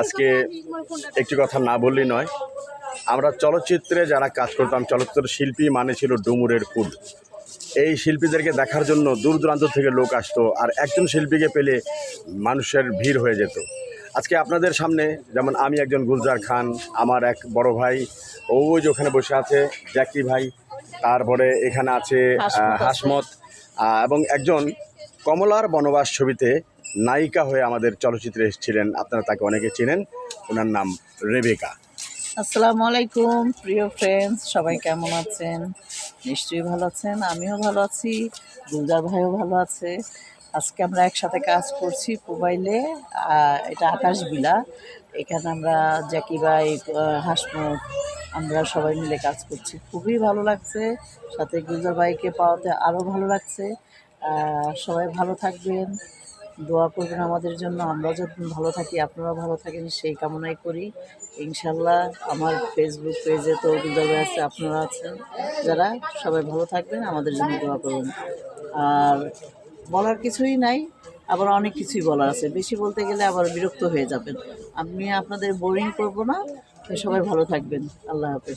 আজকে একটি কথা না বললেই নয়। আমরা চলচ্চিত্রে যারা কাজ করতাম চলচ্চিত্র শিল্পী মানে ছিল ডুমুরের ফুল এই শিল্পীদেরকে দেখার জন্য দূর দূরান্ত থেকে লোক আসতো আর একজন শিল্পীকে পেলে মানুষের ভিড় হয়ে যেত। আজকে আপনাদের সামনে যেমন আমি একজন গুলজার খান আমার এক বড় ভাই ওই যে ওখানে বসে আছে জ্যাকি ভাই তারপরে এখানে আছে হাসমত এবং একজন কমলার বনবাস ছবিতে নায়িকা হয়ে আমাদের চলচ্চিত্রে এসেছিলেন। আপনারা তাকে অনেকে চেনেন। ওনার নাম রেবেকা। আসসালামু আলাইকুম, প্রিয় ফ্রেন্ডস সবাই কেমন আছেন? নিশ্চয়ই ভালো আছেন, আমিও ভালো আছি গুলজার ভাইও ভালো আছে। আজকে আমরা একসাথে কাজ করছি মোবাইলে এটা আকাশ বিলা। এখানে আমরা জ্যাকি ভাই হাসমুখ আমরা সবাই মিলে কাজ করছি। খুবই ভালো লাগছে। সাথে গুলজার ভাইকে পাওয়াতে আরও ভালো লাগছে। সবাই ভালো থাকবেন। দোয়া করবেন আমাদের জন্য। আমরা যখন ভালো থাকি আপনারা ভালো থাকেন, সেই কামনাই করি। ইনশাল্লাহ আমার ফেসবুক পেজে তো গুলজার আছে, আপনারা আছেন। যারা, সবাই ভালো থাকবেন, আমাদের জন্য দোয়া করবেন। আর বলার কিছুই নাই, আবার অনেক কিছুই বলার আছে। বেশি বলতে গেলে আবার বিরক্ত হয়ে যাবেন। আমি আপনাদের বোরিং করব না সবাই ভালো থাকবেন। আল্লাহ হাফেজ।